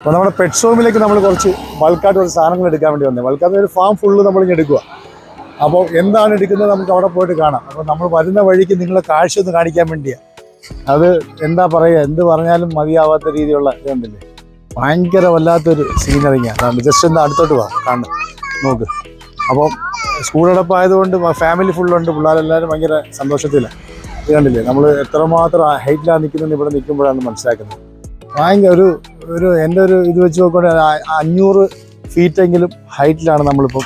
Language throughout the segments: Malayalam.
അപ്പോൾ നമ്മുടെ പെറ്റ് ഷോമിലേക്ക് നമ്മൾ കുറച്ച് ബൾക്കായിട്ട് കുറച്ച് സാധനങ്ങൾ എടുക്കാൻ വേണ്ടി വന്നത് ബൾക്കായിട്ട് ഒരു ഫാം ഫുള്ള് നമ്മൾ ഇങ്ങനെ എടുക്കുക അപ്പോൾ എന്താണ് എടുക്കുന്നത് നമുക്ക് അവിടെ പോയിട്ട് കാണാം. അപ്പോൾ നമ്മൾ വരുന്ന വഴിക്ക് നിങ്ങളെ കാഴ്ച ഒന്ന് കാണിക്കാൻ വേണ്ടിയാണ് അത് എന്താ പറയുക? എന്ത് പറഞ്ഞാലും മതിയാവാത്ത രീതിയിലുള്ള ഇതുണ്ടല്ലേ ഭയങ്കര വല്ലാത്തൊരു സീനറിങ്ങാണ് അതാണ് ജസ്റ്റ് ഒന്ന് അടുത്തോട്ട് പോവാം കാണും നോക്ക്. അപ്പോൾ സ്കൂളടപ്പായതുകൊണ്ട് ഫാമിലി ഫുള്ളുണ്ട് പിള്ളേരെല്ലാവരും ഭയങ്കര സന്തോഷത്തിലാണ് ഇത് കണ്ടില്ലേ? നമ്മൾ എത്രമാത്രം ഹൈറ്റിലാണ് നിൽക്കുന്നത് ഇവിടെ നിൽക്കുമ്പോഴാണ് മനസ്സിലാക്കുന്നത്. ഭയങ്കര ഒരു ഒരു എന്റെ ഒരു ഇത് വെച്ച് ആ- അഞ്ഞൂറ് ഫീറ്റെങ്കിലും ഹൈറ്റിലാണ് നമ്മളിപ്പം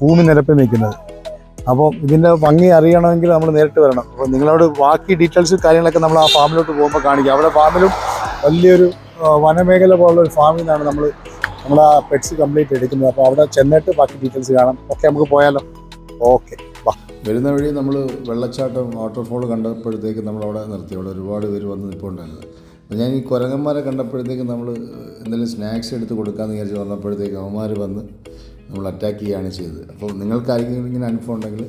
ഭൂമി നിരപ്പിൽ നിൽക്കുന്നത്. അപ്പോൾ ഇതിന്റെ ഭംഗി അറിയണമെങ്കിൽ നമ്മൾ നേരിട്ട് വരണം. അപ്പോൾ നിങ്ങളോട് ബാക്കി ഡീറ്റെയിൽസ് കാര്യങ്ങളൊക്കെ നമ്മൾ ആ ഫാമിലോട്ട് പോകുമ്പോൾ കാണിക്കുക അവിടെ ഫാമിലും വലിയൊരു വനമേഖല പോലുള്ള ഒരു ഫാമിൽ നിന്നാണ് നമ്മൾ നമ്മൾ ആ പെറ്റ്സ് കംപ്ലീറ്റ് എടുക്കുന്നത്. അപ്പോൾ അവിടെ ചെന്നിട്ട് ബാക്കി ഡീറ്റെയിൽസ് കാണാം. ഓക്കെ നമുക്ക് പോയാലോ? ഓക്കെ വാ. വരുന്ന വഴി നമ്മൾ വെള്ളച്ചാട്ടം വാട്ടർഫോൾ കണ്ടപ്പോഴത്തേക്ക് നമ്മൾ അവിടെ നിർത്തി. അവിടെ ഒരുപാട് പേര് വന്ന് നിൽപ്പുണ്ടായിരുന്നു. അപ്പോൾ ഞാൻ ഈ കുരങ്ങന്മാരെ കണ്ടപ്പോഴത്തേക്കും നമ്മൾ എന്തെങ്കിലും സ്നാക്സ് എടുത്ത് കൊടുക്കാമെന്ന് വിചാരിച്ച് വന്നപ്പോഴത്തേക്ക് അവന്മാർ വന്ന് നമ്മൾ അറ്റാക്ക് ചെയ്യുകയാണ് ചെയ്തത്. അപ്പോൾ നിങ്ങൾക്ക് ആർക്കെങ്കിലും ഇങ്ങനെ അനുഭവം ഉണ്ടെങ്കിൽ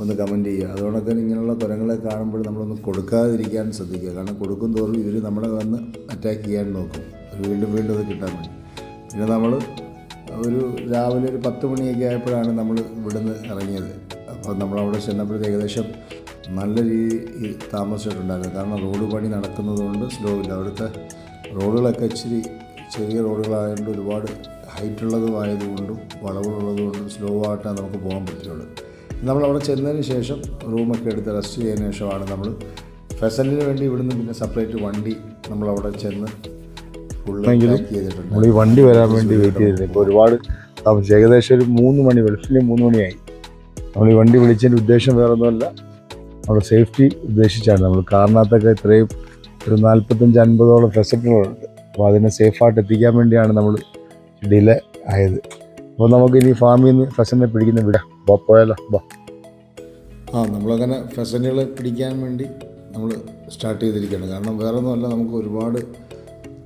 ഒന്ന് കമന്റ് ചെയ്യുക. അതുകൊണ്ടൊക്കെ ഇങ്ങനെയുള്ള കുരങ്ങളെ കാണുമ്പോൾ നമ്മളൊന്ന് കൊടുക്കാതിരിക്കാൻ ശ്രദ്ധിക്കുക. കാരണം കൊടുക്കും തോറും ഇവർ നമ്മളെ വന്ന് അറ്റാക്ക് ചെയ്യാൻ നോക്കും. വീണ്ടും വീണ്ടും അത് കിട്ടാൻ വേണ്ടി. പിന്നെ നമ്മൾ ഒരു രാവിലെ ഒരു പത്ത് മണിയൊക്കെ ആയപ്പോഴാണ് നമ്മൾ ഇവിടുന്ന് ഇറങ്ങിയത്. അപ്പോൾ നമ്മളവിടെ ചെന്നപ്പോഴത്തേക്ക് ഏകദേശം നല്ല രീതിയിൽ താമസിച്ചിട്ടുണ്ടായിരുന്നു കാരണം റോഡ് പണി നടക്കുന്നതുകൊണ്ട് സ്ലോ ഇല്ല. അവിടുത്തെ റോഡുകളൊക്കെ ഇച്ചിരി ചെറിയ റോഡുകളായതുകൊണ്ട് ഒരുപാട് ഹൈറ്റുള്ളതുമായതുകൊണ്ടും വളവുകളുള്ളതുകൊണ്ടും സ്ലോ ആയിട്ടാണ് നമുക്ക് പോകാൻ പറ്റുള്ളൂ. നമ്മൾ അവിടെ ചെന്നതിന് ശേഷം റൂമൊക്കെ എടുത്ത് റെസ്റ്റ് ചെയ്തതിന് ശേഷമാണ് നമ്മൾ ഫെസലിന് വേണ്ടി ഇവിടുന്ന് പിന്നെ സെപ്പറേറ്റ് വണ്ടി നമ്മളവിടെ ചെന്ന് ഫുള്ള് നമ്മൾ ഈ വണ്ടി വരാൻ വേണ്ടി വെയിറ്റ് ചെയ്തിരുന്നു ഇപ്പോൾ ഒരുപാട് താമസിച്ചു ഏകദേശം ഒരു മൂന്ന് മണി വെളുപ്പിന് മൂന്ന് മണിയായി. നമ്മൾ ഈ വണ്ടി വിളിച്ചതിന്റെ ഉദ്ദേശം വേറെ നമ്മുടെ സേഫ്റ്റി ഉദ്ദേശിച്ചാണ് നമ്മൾ കാറിനകത്തൊക്കെ ഇത്രയും ഒരു നാൽപ്പത്തഞ്ച് അൻപതോളം ഫെസിലിറ്റികളുണ്ട് അപ്പോൾ അതിനെ സേഫായിട്ട് എത്തിക്കാൻ വേണ്ടിയാണ് നമ്മൾ ഡിലേ ആയത്. അപ്പോൾ നമുക്ക് ഇനി ഫാമിൽ നിന്ന് ഫെസനെ പിടിക്കുന്ന വിടാം. വാ പോയാലോ? വാ. ആ നമ്മളങ്ങനെ ഫെസനുകൾ പിടിക്കാൻ വേണ്ടി നമ്മൾ സ്റ്റാർട്ട് ചെയ്തിരിക്കുകയാണ്. കാരണം വേറെ ഒന്നുമല്ല നമുക്ക് ഒരുപാട്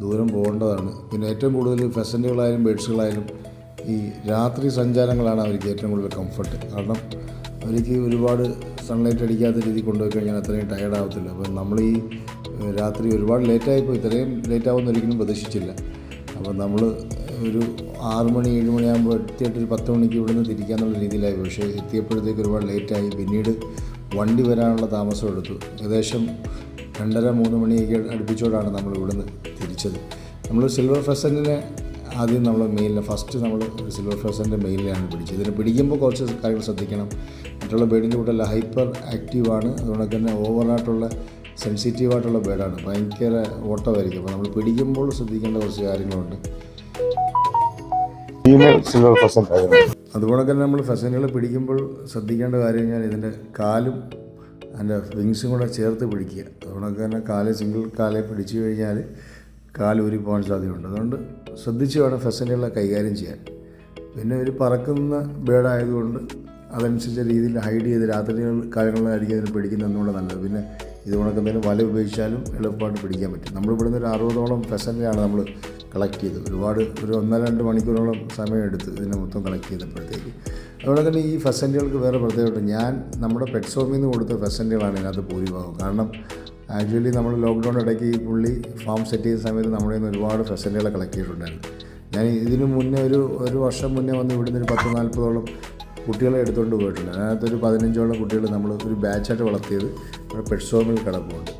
ദൂരം പോകേണ്ടതാണ്. പിന്നെ ഏറ്റവും കൂടുതൽ ഫെസന്റുകളായാലും ബേഡ്സുകളായാലും ഈ രാത്രി സഞ്ചാരങ്ങളാണ് അവർക്ക് ഏറ്റവും കൂടുതൽ കംഫർട്ട് കാരണം അവർക്ക് ഒരുപാട് സൺലൈറ്റ് അടിക്കാത്ത രീതിയിൽ കൊണ്ടുപോയി കഴിഞ്ഞാൽ അത്രയും ടയർഡ് ആവത്തില്ല. അപ്പം നമ്മൾ ഈ രാത്രി ഒരുപാട് ലേറ്റായിപ്പോൾ ഇത്രയും ലേറ്റ് ആവുമെന്ന് ഒരിക്കലും പ്രതീക്ഷിച്ചില്ല. അപ്പോൾ നമ്മൾ ഒരു ആറ് മണി ഏഴ് മണിയാകുമ്പോൾ എത്തിയിട്ട് ഒരു പത്ത് മണിക്ക് ഇവിടുന്ന് തിരിക്കാന്നുള്ള രീതിയിലായി പക്ഷേ എത്തിയപ്പോഴത്തേക്ക് ഒരുപാട് ലേറ്റായി പിന്നീട് വണ്ടി വരാനുള്ള താമസം എടുത്തു. ഏകദേശം രണ്ടര മൂന്ന് മണിയൊക്കെ അടുപ്പിച്ചോടാണ് നമ്മൾ ഇവിടുന്ന് തിരിച്ചത്. നമ്മൾ സിൽവർ ഫെസന്റിനെ ആദ്യം നമ്മൾ മെയിലിൽ ഫസ്റ്റ് നമ്മൾ സിൽവർ ഫെസന്റെ മെയിലിലാണ് പിടിച്ചത്. ഇതിനെ പിടിക്കുമ്പോൾ കുറച്ച് കാര്യങ്ങൾ ശ്രദ്ധിക്കണം. മറ്റുള്ള ബേഡിന്റെ കൂട്ടല്ല ഹൈപ്പർ ആക്റ്റീവാണ്. അതുകൊണ്ട് തന്നെ ഓവറായിട്ടുള്ള സെൻസിറ്റീവായിട്ടുള്ള ബേഡാണ്. ഭയങ്കര ഓട്ടമായിരിക്കും. അപ്പോൾ നമ്മൾ പിടിക്കുമ്പോൾ ശ്രദ്ധിക്കേണ്ട കുറച്ച് കാര്യങ്ങളുണ്ട്. അതുപോലെ തന്നെ നമ്മൾ ഫസനുകൾ പിടിക്കുമ്പോൾ ശ്രദ്ധിക്കേണ്ട കാര്യം ഞാൻ ഇതിന്റെ കാലും അതിന്റെ വിങ്സും കൂടെ ചേർത്ത് പിടിക്കുക. അതുകൊണ്ടൊക്കെ തന്നെ കാൽ സിംഗിൾ കാലെ പിടിച്ചു കഴിഞ്ഞാൽ കാൽ ഊരി പോകാൻ സാധ്യതയുണ്ട്. അതുകൊണ്ട് ശ്രദ്ധിച്ച് വേണം ഫസനുകളെ കൈകാര്യം ചെയ്യാൻ. പിന്നെ ഒരു പറക്കുന്ന ബേഡായതുകൊണ്ട് അതനുസരിച്ച രീതിയിൽ ഹൈഡ് ചെയ്ത് രാത്രികൾ കാലങ്ങളിലായിരിക്കും അതിന് പിടിക്കുന്നത് ഒന്നുകൂടെ നല്ലത്. പിന്നെ ഇത് എന്തെങ്കിലും വല ഉപയോഗിച്ചാലും എളുപ്പമായിട്ട് പിടിക്കാൻ പറ്റും. നമ്മൾ ഇവിടുന്ന് ഒരു അറുപതോളം ഫെസന്റെയാണ് നമ്മൾ കളക്ട് ചെയ്തത്. ഒരുപാട് ഒരു ഒന്നര രണ്ട് മണിക്കൂറോളം സമയം എടുത്ത് ഇതിനെ മൊത്തം കളക്ട് ചെയ്തപ്പോഴത്തേക്ക്. അതുപോലെ തന്നെ ഈ ഫെസന്റുകൾക്ക് വേറെ പ്രത്യേകമായിട്ട് ഞാൻ നമ്മുടെ പെറ്റ് ഹോമിൽ നിന്ന് കൊടുത്ത ഫെസന്റുകളാണ് ഇതിനകത്ത് ഭൂരിഭാഗം. കാരണം ആക്ച്വലി നമ്മൾ ലോക്ക്ഡൗൺ ഇടയ്ക്ക് ഈ പുള്ളി ഫാം സെറ്റ് ചെയ്ത സമയത്ത് നമ്മുടെ നിന്ന് ഒരുപാട് ഫെസന്റുകൾ കളക്ട് ചെയ്തിട്ടുണ്ടായിരുന്നു. ഞാൻ ഇതിനു മുന്നേ ഒരു ഒരു വർഷം മുന്നേ വന്ന് ഇവിടുന്ന് ഒരു പത്ത് നാൽപ്പതോളം കുട്ടികളെ എടുത്തുകൊണ്ട് പോയിട്ടുണ്ട്. അതിനകത്തൊരു പതിനഞ്ചോളം കുട്ടികൾ നമ്മൾ ഒരു ബാച്ചായിട്ട് വളർത്തിയത് നമ്മുടെ പെറ്റ് ഹോമിൽ കിടപ്പുണ്ട്.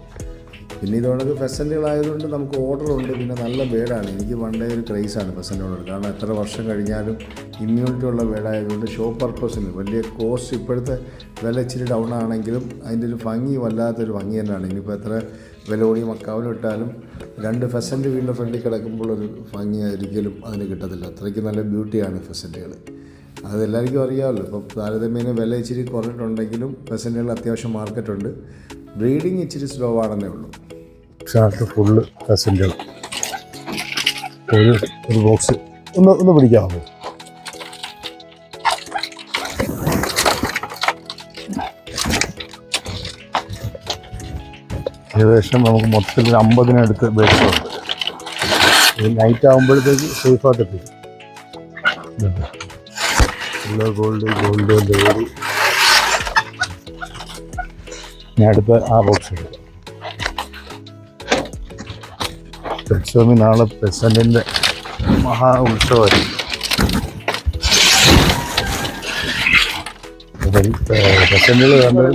പിന്നെ ഇതോടൊക്കെ ഫെസന്റുകളായതുകൊണ്ട് നമുക്ക് ഓർഡർ ഉണ്ട്. പിന്നെ നല്ല വേടാണ്. എനിക്ക് പണ്ടേ ഒരു ക്രൈസാണ് ഫെസന്റിനോട് കാരണം എത്ര വർഷം കഴിഞ്ഞാലും ഇമ്മ്യൂണിറ്റി ഉള്ള വേടായതുകൊണ്ട് ഷോ പർപ്പസിന് വലിയ കോസ്റ്റ് ഇപ്പോഴത്തെ വില ഇച്ചിരി ഡൗൺ ആണെങ്കിലും അതിന്റെ ഒരു ഭംഗി വല്ലാത്തൊരു ഭംഗി തന്നെയാണ്. ഇനിയിപ്പോൾ എത്ര വില ഓടി മക്കാവിലും ഇട്ടാലും രണ്ട് ഫെസന്റ് വീടിന്റെ ഫ്രണ്ടിൽ കിടക്കുമ്പോൾ ഒരു ഭംഗി ഒരിക്കലും അതിന് കിട്ടത്തില്ല. അത്രയ്ക്ക് നല്ല ബ്യൂട്ടിയാണ് ഫെസന്റുകൾ അത് എല്ലാവർക്കും അറിയാമല്ലോ. ഇപ്പോൾ താരതമ്യേന വില ഇച്ചിരി കുറഞ്ഞിട്ടുണ്ടെങ്കിലും പെസന്റുകൾ അത്യാവശ്യം മാർക്കറ്റുണ്ട്. ബ്രീഡിങ് ഇച്ചിരി സ്ലോ ആണെന്നേ ഉള്ളൂ. ഷാർട്ട് ഫുള്ള് പെസന്റുകൾ ഒരു ഒരു ബോക്സ് ഒന്ന് ഒന്ന് പിടിക്കാമോ ഏകദേശം നമുക്ക് മൊത്തത്തിൽ ഒരു അമ്പതിനടുത്ത് ബേസുണ്ട് ഇത് നൈറ്റ് ആകുമ്പോഴത്തേക്ക് സേഫായിട്ട് എത്തിക്കും. യെല്ലോ ഗോൾഡ് ഗോൾഡ് ലേഡി ഞാൻ ആ ബോക്സ് എടുക്കാം. നാളെ പെസന്റിന്റെ മഹാ ഉത്സവമായിരിക്കും.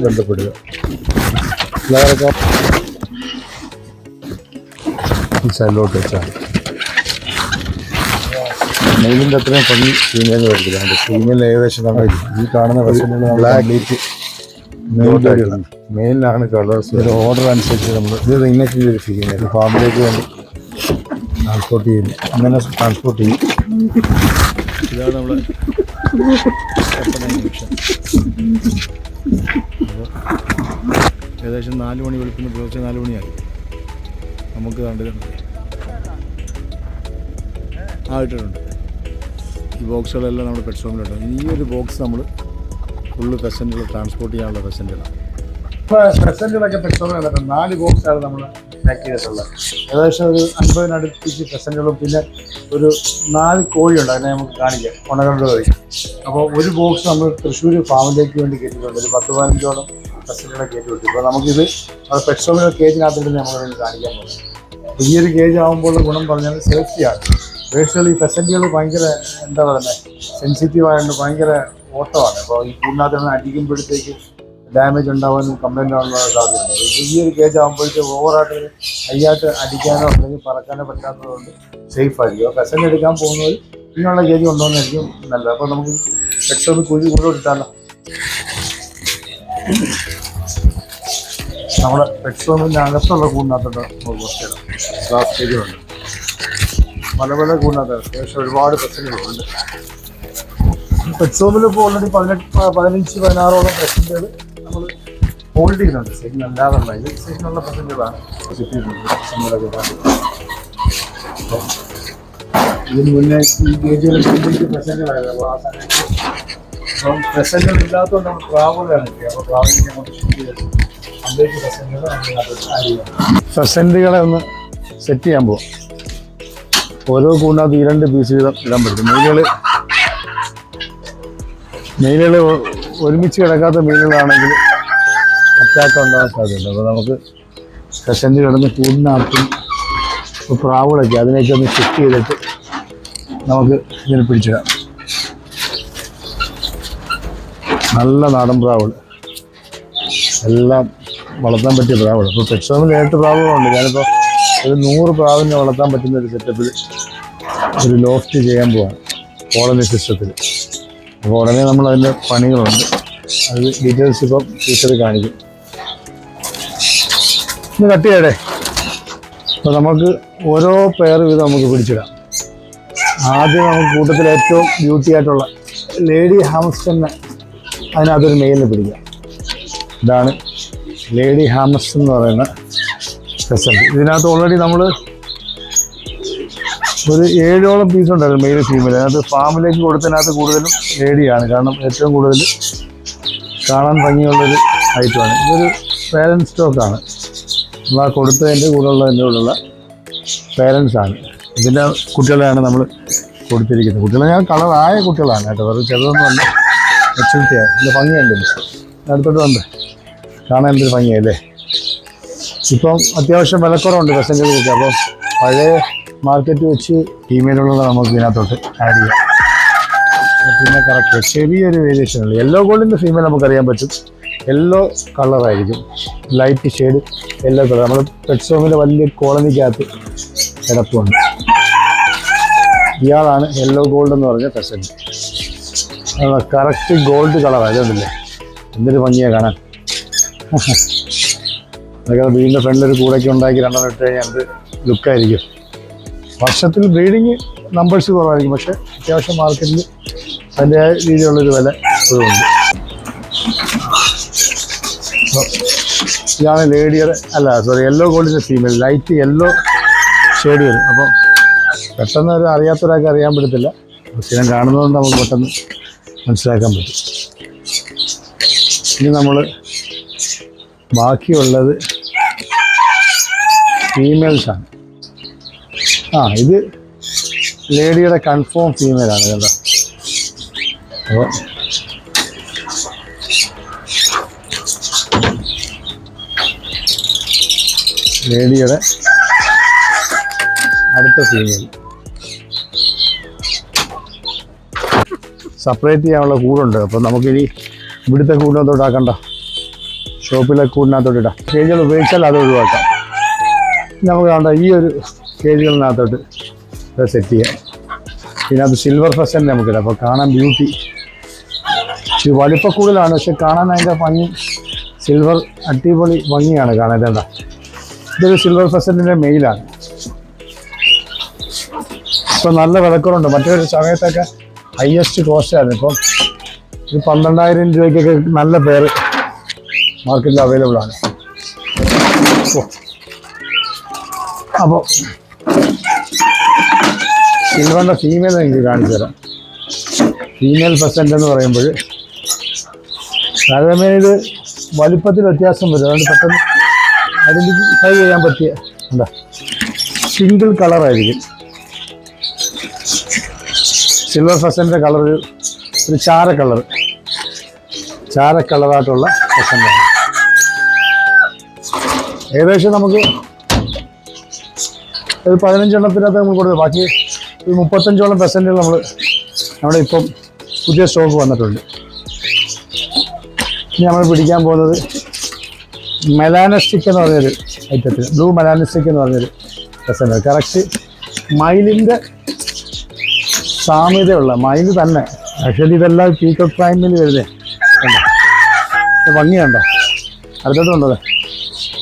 ബന്ധപ്പെടുക. ഈ സൈഡിലോട്ട് വെച്ചാൽ മെയിലിന്റെ അത്രയും ഭംഗി ഫീമെയിൽ വരത്തില്ല. അതിന്റെ ഫീമെയിൽ ഏകദേശം നമ്മൾ ഈ കാണുന്ന പെസന്റുകൾ ബ്ലാക്ക് മെയിൻ മെയിലാണ് കളേഴ്സ് ഒരു ഓർഡർ അനുസരിച്ച് നമ്മൾ ഇത് ഇന്നത്തെ ഒരു ഫീമെയിൽ ഫാമിലേക്ക് വേണ്ടി ട്രാൻസ്പോർട്ട് ചെയ്യുന്നു. അങ്ങനെ ട്രാൻസ്പോർട്ട് ചെയ്യും. ഇതാണ് നമ്മൾ ഏകദേശം നാല് മണി വെളുപ്പിന് പുലർച്ചെ നാല് മണിയായി. നമുക്ക് കണ്ടിട്ടുണ്ട് ആ ഇട്ടിട്ടുണ്ട്. ഈ ബോക്സുകളെല്ലാം നമ്മുടെ ഇട്ടു ഈ ഒരു ബോക്സ് നമ്മൾ ഫുള്ള് പെസന്റുകൾ ട്രാൻസ്പോർട്ട് ചെയ്യാനുള്ള പെസന്റുകളാണ് പെസന്റുകളൊക്കെ പെട്രോൾ കണ്ടിട്ടുണ്ട് നാല് ബോക്സാണ് നമ്മൾ പാക്ക് ചെയ്തിട്ടുള്ളത്. ഏകദേശം ഒരു അൻപതിനടുപ്പിച്ച് പെസന്റുകളും പിന്നെ ഒരു നാല് കോഴിയുണ്ട് അതിനെ നമുക്ക് കാണിക്കാം. ഉണകളുടെ വഴി. അപ്പോൾ ഒരു ബോക്സ് നമ്മൾ തൃശ്ശൂർ ഫാമിലേക്ക് വേണ്ടി കയറ്റിയിട്ടുണ്ട് ഒരു പത്ത് പതിനഞ്ചോളം പെസന്റുകളെ കയറ്റി വിട്ടു ഇപ്പോൾ നമുക്കിത് അത് പെട്രോളിന്റെ കേജിനകത്തിട്ട് നമ്മൾ കാണിക്കാൻ പറ്റും അപ്പോൾ ഈ ഒരു കേജ് ആകുമ്പോൾ ഗുണം പറഞ്ഞാൽ സേഫ്റ്റിയാണ് വേഴ്ചകൾ പെസന്റുകൾ ഭയങ്കര എന്താ പറയുന്നത് സെൻസിറ്റീവ് ആയതുകൊണ്ട് ഭയങ്കര ഓട്ടമാണ്. അപ്പോൾ ഈ കൂടിനകത്ത് അടിക്കുമ്പോഴത്തേക്ക് ഡാമേജ് ഉണ്ടാവാനും കംപ്ലൈന്റ് ആവാനുള്ള സാധ്യതയുണ്ട്. ഈ ഒരു കേജ് ആകുമ്പോഴത്തേക്ക് ഓവറായിട്ട് കൈയായിട്ട് അടിക്കാനോ അല്ലെങ്കിൽ പറക്കാനോ പറ്റാത്തതുകൊണ്ട് സേഫ് ആയിരിക്കും. ഫെസിലിറ്റി എടുക്കാൻ പോകുന്നത് ഇങ്ങനെയുള്ള കേജ് കൊണ്ടുവന്നായിരിക്കും നല്ലത്. അപ്പോൾ നമുക്ക് പെട്ടെന്ന് കുഴി കൂടെ ഇട്ടാലോ? നമ്മുടെ പെട്ടെന്ന് അകത്തുള്ള കൂടിനകത്തോട്ട് ഗ്ലാസ് കേജുണ്ട് പല കൂടിനകത്ത് അത്യാവശ്യം ഒരുപാട് പ്രശ്നങ്ങളുണ്ട് പെട്രോമിൽ ഇപ്പോൾ ഓൾറെഡി പതിനെട്ട് പതിനഞ്ച് പതിനാറോളം പ്രസന്റുകൾ നമ്മൾ ഹോൾഡ് ചെയ്യുന്നുണ്ട്. സെയിം അല്ലാതുള്ള ഇത്. സെയിമുള്ള പ്രസന്റുകളാണ്. അപ്പോൾ ഇതിന് മുന്നേ ഈ കംപ്ലീറ്റ് പ്രസന്റുകളായിരുന്നു ആ സമയത്ത് അപ്പം ഇല്ലാത്തതുകൊണ്ട് നമ്മൾ ട്രാവലാണ് കിട്ടിയത് അപ്പോൾ ട്രാവലിംഗ് അങ്ങോട്ട് ഷൂട്ട് ചെയ്തു കംപ്ലീറ്റ് പ്രസന്റുകൾ നമ്മൾ പ്രസന്റുകളെ ഒന്ന് സെറ്റ് ചെയ്യാൻ പോകും ഓരോ കൂടിനകത്ത് ഈ രണ്ട് പീസ് വീതം ഇടാൻ പറ്റും. മീനുകൾ മീനുകൾ ഒരുമിച്ച് കിടക്കാത്ത മീനുകളാണെങ്കിൽ അറ്റാക്ക് ഉണ്ടാകാൻ സാധ്യതയുണ്ട്. അപ്പോൾ നമുക്ക് പെസന്റ് കിടന്ന് കൂടിനകത്തും പ്രാവുകളൊക്കെ അതിനെയൊക്കെ ഒന്ന് ചെക്ക് ചെയ്തിട്ട് നമുക്ക് ഇതിന് പിടിച്ചിടാം. നല്ല നാടൻ പ്രാവുകൾ. എല്ലാം വളർത്താൻ പറ്റിയ പ്രാവുകൾ. ഇപ്പോൾ പെട്രോമിൽ ഏട്ട് പ്രാവുകളുണ്ട്. ഞാനിപ്പോൾ ഒരു നൂറ് പ്രാവിനെ വളർത്താൻ പറ്റുന്ന ഒരു സെറ്റപ്പിൽ ഒരു ലോഫ്റ്റ് ചെയ്യാൻ പോവാണ്. കോളനി സിസ്റ്റത്തിൽ അപ്പോൾ ഉടനെ നമ്മൾ അതിന്റെ പണികളുണ്ട്. അത് ഡീറ്റെയിൽസ് ഇപ്പം ടീച്ചർ കാണിക്കും. ഇന്ന് കട്ട് ചെയ്യടേ അപ്പോൾ നമുക്ക് ഓരോ പെയർ വീതം നമുക്ക് പിടിച്ചിടാം. ആദ്യം നമുക്ക് കൂട്ടത്തിൽ ഏറ്റവും ബ്യൂട്ടി ആയിട്ടുള്ള ലേഡി ഹാമസ്റ്റനെ അതിനകത്തൊരു മെയിലിന് പിടിക്കാം. ഇതാണ് ലേഡി ഹാമസ് എന്ന് പറയുന്ന പെസന്റ് ഇതിനകത്ത് ഓൾറെഡി നമ്മൾ ഒരു ഏഴോളം പീസ് ഉണ്ടായിരുന്നു മെയിൽ ഫീമെയിൽ അതിനകത്ത് ഫാമിലേക്ക് കൊടുത്തതിനകത്ത് കൂടുതലും ലേഡിയാണ് കാരണം ഏറ്റവും കൂടുതൽ കാണാൻ ഭംഗിയുള്ളൊരു ഐറ്റമാണ് ഇതൊരു പേരൻസ് സ്റ്റോക്കാണ് നമ്മൾ ആ കൊടുത്തതിന്റെ കൂടെയുള്ളതിന്റെ കൂടെയുള്ള പേരൻസാണ് ഇതിന്റെ കുട്ടികളെയാണ് നമ്മൾ കൊടുത്തിരിക്കുന്നത്. കുട്ടികളെ ഞാൻ കളറായ കുട്ടികളാണ് കേട്ടോ. വെറുതെ ചെറുതൊന്നും അല്ല. മെച്ചൂരിറ്റിയാണ് ഇതിന്റെ ഭംഗിയുണ്ട്. അടുത്തോട്ട് വന്നേ. കാണാൻ എന്തൊരു ഭംഗിയല്ലേ ഇപ്പം അത്യാവശ്യം വിലക്കുറവുണ്ട് പെസഞ്ചറുകൾക്ക് അപ്പോൾ പഴയ മാർക്കറ്റ് വെച്ച് ഫീമെയിലുള്ള നമുക്ക് ഇതിനകത്തോട്ട് ആഡ് ചെയ്യാം. പിന്നെ കറക്റ്റ് ചെറിയൊരു വേരിയേഷൻ ഉണ്ട് യെല്ലോ ഗോൾഡിന്റെ ഫീമെയിൽ നമുക്കറിയാൻ പറ്റും. യെല്ലോ കളറായിരിക്കും ലൈറ്റ് ഷെയ്ഡ് യെല്ലോ കളർ നമ്മൾ പെറ്റ് സോമിന്റെ വലിയ കോളനിക്കകത്ത് കിടപ്പുണ്ട് ഇയാളാണ് യെല്ലോ ഗോൾഡ് എന്ന് പറഞ്ഞ പെസന്റ് കറക്റ്റ് ഗോൾഡ് കളറാണ് ഇതുണ്ടല്ലേ? എന്തൊരു ഭംഗിയാണ് കാണാൻ. അതൊക്കെ വീടിന്റെ ഫ്രണ്ടിൽ ഒരു കൂടൊക്കെ ഉണ്ടാക്കി രണ്ടെണ്ണം ഇട്ട് കഴിഞ്ഞാൽ അത് ലുക്കായിരിക്കും. വർഷത്തിൽ ബ്രീഡിങ് നമ്പേഴ്സ് കുറവായിരിക്കും പക്ഷെ അത്യാവശ്യം മാർക്കറ്റിൽ അതിന്റെ രീതിയിലുള്ളൊരു വില ഇപ്പോഴുണ്ട് അപ്പോൾ ഇതാണ് ലേഡിയുടെ അല്ല സോറി യെല്ലോ ഗോൾഡിന്റെ ഫീമെയിൽ ലൈറ്റ് യെല്ലോ ഷെയ്ഡ് വരും. അപ്പം പെട്ടെന്ന് ഒരു അറിയാത്തൊരാൾക്ക് അറിയാൻ പറ്റത്തില്ല. സ്ഥിരം കാണുന്നതുകൊണ്ട് നമുക്ക് പെട്ടെന്ന് മനസ്സിലാക്കാൻ പറ്റും. ഇനി നമ്മൾ ബാക്കിയുള്ളത് ഫീമെയിൽസാണ് ആ ഇത് ലേഡിയുടെ കൺഫേം ഫീമെയിലാണ് കേട്ടോ. അപ്പോൾ ലേഡിയുടെ അടുത്ത ഫീമെയിൽ സെപ്പറേറ്റ് ചെയ്യാനുള്ള കൂടുണ്ട്. അപ്പം നമുക്കിനി ഇവിടുത്തെ കൂടിനകത്തോട്ടാക്കണ്ട ഷോപ്പിലെ കൂടിനകത്തോട്ട് ഇടാം. കേജുകൾ ഉപയോഗിച്ചാൽ അത് ഒഴിവാക്കാം. നമുക്ക് വേണ്ട ഈ ഒരു കേജുകളിനകത്തോട്ട് സെറ്റ് ചെയ്യാം. ഇതിനകത്ത് സിൽവർ ഫെസന്റ് നമുക്കിടാം. അപ്പോൾ കാണാൻ ബ്യൂട്ടി ഇത് വലിപ്പ കൂടുതലാണ് പക്ഷെ കാണാൻ അതിന്റെ ഭംഗി. സിൽവർ അടിപൊളി ഭംഗിയാണ് കാണാൻ. ഇതെന്താ? ഇതൊരു സിൽവർ ഫെസന്റിന്റെ മെയിലാണ് ഇപ്പോൾ നല്ല വിലക്കുറവുണ്ട്. മറ്റൊരു സമയത്തൊക്കെ ഹയസ്റ്റ് കോസ്റ്റ് ആയിരുന്നു ഇപ്പം ഒരു പന്ത്രണ്ടായിരം രൂപയ്ക്കൊക്കെ നല്ല പേര് മാർക്കറ്റിൽ അവൈലബിൾ ആണ്. അപ്പോൾ സിൽവറിന്റെ ഫീമെയിൽ നിങ്ങൾക്ക് കാണിച്ചു തരാം. ഫീമെയിൽ പെർസെന്റ് എന്ന് പറയുമ്പോൾ താരതമ്യേന ഇത് വലുപ്പത്തിൽ വ്യത്യാസം വരും. അതുകൊണ്ട് പെട്ടെന്ന് ഐഡന്റിഫൈ ചെയ്യാൻ പറ്റിയ എന്താ? സിംഗിൾ കളറായിരിക്കും സിൽവർ ഫസന്റെ കളർ ഒരു ഒരു ചാര കളർ ചാര കളറായിട്ടുള്ള ഫസന്റാണ് ഏകദേശം നമുക്ക് ഒരു പതിനഞ്ചെണ്ണത്തിനകത്ത് നമ്മൾ കൊടുത്തു ബാക്കി ഒരു മുപ്പത്തഞ്ചോളം പെർസെന്റുകൾ നമ്മൾ നമ്മുടെ ഇപ്പം പുതിയ സ്റ്റോക്ക് വന്നിട്ടുണ്ട്. ഇനി നമ്മൾ പിടിക്കാൻ പോകുന്നത് മെലാനസ്റ്റിക് എന്ന് പറഞ്ഞൊരു ഐറ്റത്തിൽ ബ്ലൂ മെലാനസ്റ്റിക് എന്ന് പറഞ്ഞൊരു പെർസെന്റ് കറക്റ്റ് മയിലിന്റെ സാമ്യതയുള്ള മയിൽ തന്നെ. ആക്ച്വലി ഇതെല്ലാം പീക്കോ പ്രൈമിൽ വരുന്നത് ഭംഗിയുണ്ടോ? അടുത്തോട്ടുണ്ടത്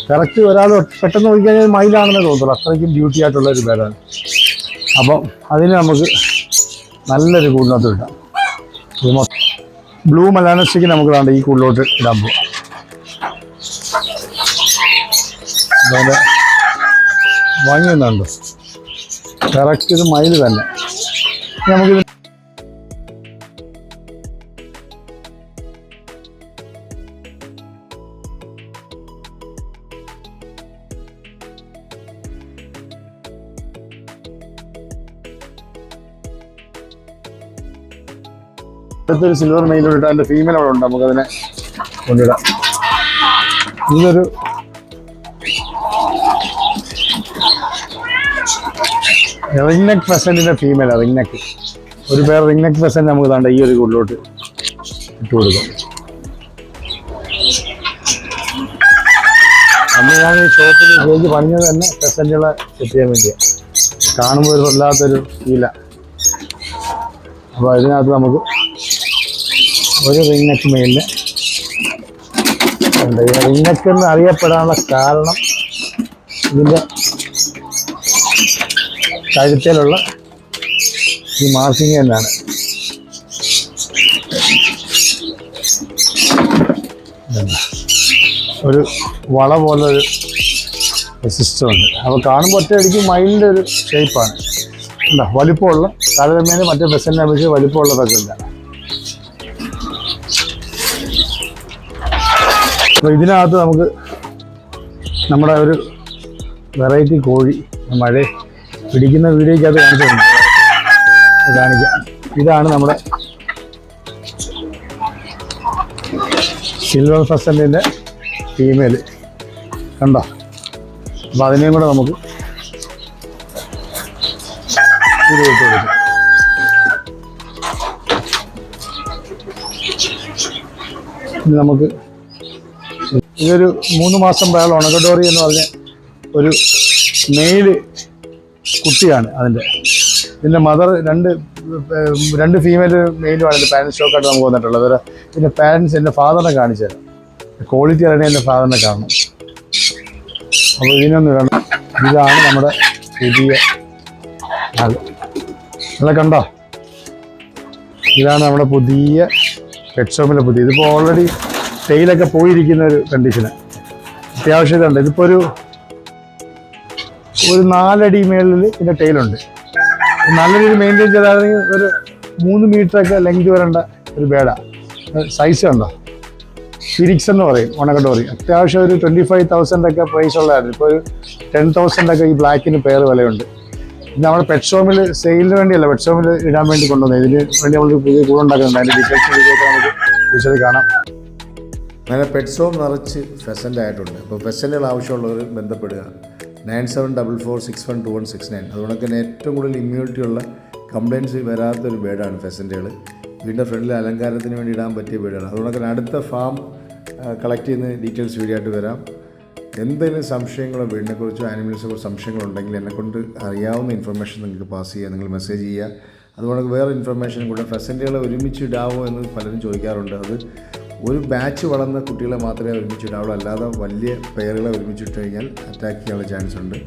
കറക്റ്റ് ഒരാൾ പെട്ടെന്ന് നോക്കിക്കഴിഞ്ഞാൽ മയിലാണെന്ന് തോന്നുള്ളൂ. അത്രയ്ക്കും ബ്യൂട്ടി ആയിട്ടുള്ള ഒരു പേരാണ്. അപ്പം അതിന് നമുക്ക് നല്ലൊരു കൂടിനകത്ത് ഇടാം. ഇത് ബ്ലൂ മലാനസ്റ്റിക്ക് നമുക്ക് വേണ്ട ഈ കൂടിലോട്ട് ഇടാൻ പോവാം. അതുപോലെ ഭംഗിയൊന്നുണ്ട് കറക്റ്റ് ഇത് മയിൽ തന്നെ. നമുക്കിത് അടുത്തൊരു സിൽവർ മെയിൽ ഇട്ട് അതിന്റെ ഫീമെയിൽ അവിടെ ഉണ്ട്. നമുക്കതിനെ കൊണ്ടിടാം. ഇതൊരു റിംഗ് നെക്ക് പെസന്റിന്റെ ഫീമെയിലാണ് റിംഗ് നെക്ക് ഒരു പേർ റിംഗ് നെക്ക് പെസന്റ് നമുക്ക് താണ്ട ഈ ഒരു കൂടുതലോട്ട് ഇട്ട് കൊടുക്കാം. അന്ന് ഞാൻ ഈ ഷോപ്പിൽ സ്റ്റേജ് പണിഞ്ഞത് തന്നെ പെസന്റുകളെ സെറ്റ് ചെയ്യാൻ വേണ്ടിയാണ് കാണുമ്പോൾ ഒരു വല്ലാത്തൊരു ഫീലാണ് അപ്പോൾ അതിനകത്ത് നമുക്ക് ഒരു റിംഗ് നെക്ക് മെയിലിന് ഉണ്ട് ഈ റിംഗ് എന്ന് അറിയപ്പെടാനുള്ള കാരണം ഇതിന്റെ കഴുത്തിലുള്ള ഈ മാർക്കിങ് തന്നെയാണ്. ഒരു വള പോലെ ഒരു സിസ്റ്റം ഉണ്ട്. അപ്പോൾ കാണുമ്പോൾ ഒറ്റയടിക്ക് മൈലിന്റെ ഒരു ഷേപ്പാണ് ഉണ്ടോ വലിപ്പമുള്ള താരതമ്യേന മറ്റേ ബസ്സിനെ അപേക്ഷിച്ച് വലിപ്പമുള്ള ബസ്സല്ല അപ്പോൾ ഇതിനകത്ത് നമുക്ക് നമ്മുടെ ഒരു വെറൈറ്റി കോഴി മഴ പിടിക്കുന്ന വീഡിയോയ്ക്കകത്ത് കാണിച്ചിട്ടുണ്ട് കാണിക്കാം. ഇതാണ് നമ്മുടെ സിൽവർ ഫസന്റിന്റെ ഫീമെയിൽ കണ്ടോ? അപ്പൊ അതിനെയും കൂടെ നമുക്ക് നമുക്ക് നമുക്ക് ഒരു മൂന്ന് മാസം പ്രായമുള്ള ഉണക്കഡോറി എന്ന് പറഞ്ഞ ഒരു മെയിൽ കുട്ടിയാണ് അതിന്റെ. ഇതിന്റെ മദർ രണ്ട് രണ്ട് ഫീമെയിൽ മെയിലുമാണ് എന്റെ പാരൻസ് ഷോക്കായിട്ട് നമുക്ക് വന്നിട്ടുള്ളത്. അതെ പിന്നെ പാരൻസ് എന്റെ ഫാദറിനെ കാണിച്ചു തരാം. ക്വാളിറ്റി അറിയണേ എന്റെ ഫാദറിനെ കാണണം. അപ്പോൾ ഇതിനൊന്ന് ഇടണം ഇതാണ് നമ്മുടെ പുതിയ അല്ല കണ്ടോ? ഇതാണ് നമ്മുടെ പുതിയ പെറ്റ് പുതിയ. ഇതിപ്പോൾ ഓൾറെഡി ടെയിലൊക്കെ പോയിരിക്കുന്ന ഒരു കണ്ടീഷന് അത്യാവശ്യം ഇതുണ്ട് ഇതിപ്പോ ഒരു ഒരു നാലടി മേളിൽ ഇതിന്റെ ടെയിലുണ്ട് നല്ല രീതിയിൽ മെയിന്റെയിൻ ചെയ്താണെങ്കിൽ ഒരു മൂന്ന് മീറ്ററൊക്കെ ലെങ്ത് വരേണ്ട ഒരു ബേഡാ. സൈസ് ഉണ്ടോ? ഫിനിക്സ് എന്ന് പറയും ഉണക്കട്ടോറി അത്യാവശ്യം ഒരു ട്വന്റി ഫൈവ് തൗസൻഡ് ഒക്കെ പ്രൈസ് ഉള്ളതായിരുന്നു. ഇപ്പോൾ ഒരു ടെൻ തൗസൻഡ് ഒക്കെ ഈ ബ്ലാക്കിന് പേർ വിലയുണ്ട്. ഇത് നമ്മുടെ പെറ്റ് ഷോമിൽ സെയിലിന് വേണ്ടിയല്ല പെറ്റ് ഷോമിൽ ഇടാൻ വേണ്ടി കൊണ്ടുവന്നത് ഇതിന് വേണ്ടി നമ്മൾ പുതിയ കൂടെ ഉണ്ടാക്കുന്നുണ്ട്. അതിന്റെ ഡീറ്റെയിൽസ് നമുക്ക് വിശദം കാണാം. അങ്ങനെ പെറ്റ് ഷോപ്പ് നിറച്ച് ഫെസന്റ് ആയിട്ടുണ്ട്. അപ്പോൾ ഫെസന്റുകൾ ആവശ്യമുള്ളവർ ബന്ധപ്പെടുക. Nine seven double four six one two one six nine അതുകൊണ്ട് തന്നെ ഏറ്റവും കൂടുതൽ ഇമ്മ്യൂണിറ്റി ഉള്ള കംപ്ലയിൻസ് വരാത്തൊരു ബേഡാണ് ഫെസന്റുകൾ വീടിന്റെ ഫ്രണ്ടിൽ അലങ്കാരത്തിന് വേണ്ടി ഇടാൻ പറ്റിയ ബേഡാണ് അതുകൊണ്ട് തന്നെ അടുത്ത ഫാം കളക്ട് ചെയ്യുന്ന ഡീറ്റെയിൽസ് വീഡിയോ ആയിട്ട് വരാം. എന്തെങ്കിലും സംശയങ്ങളോ വീടിനെക്കുറിച്ചോ ആനിമൽസിനെ കുറിച്ച് സംശയങ്ങളുണ്ടെങ്കിൽ എന്നെക്കൊണ്ട് അറിയാവുന്ന ഇൻഫർമേഷൻ നിങ്ങൾക്ക് പാസ് ചെയ്യുക. നിങ്ങൾ മെസ്സേജ് ചെയ്യുക. അതുകൊണ്ട് വേറെ ഇൻഫർമേഷൻ കൂടെ ഫെസന്റുകളെ ഒരുമിച്ച് ഇടാവോ എന്ന് പലരും ചോദിക്കാറുണ്ട്. അത് ഒരു ബാച്ച് വളർന്ന കുട്ടികളെ മാത്രമേ ഒരുമിച്ചിട്ടുള്ളൂ അല്ലാതെ വലിയ പേരുകളെ ഒരുമിച്ചിട്ട് കഴിഞ്ഞാൽ അറ്റാക്ക് ചെയ്യാനുള്ള ചാൻസ് ഉണ്ട്.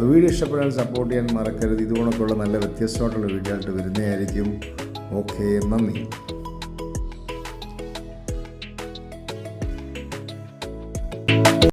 വീഡിയോ ഇഷ്ടപ്പെടാൻ സപ്പോർട്ട് ചെയ്യാൻ മറക്കരുത്. ഇതുകൊണ്ടൊക്കെയുള്ള നല്ല വ്യത്യസ്തമായിട്ടുള്ള വീഡിയോ ആയിട്ട് വരുന്നതായിരിക്കും. ഓക്കെ നന്ദി.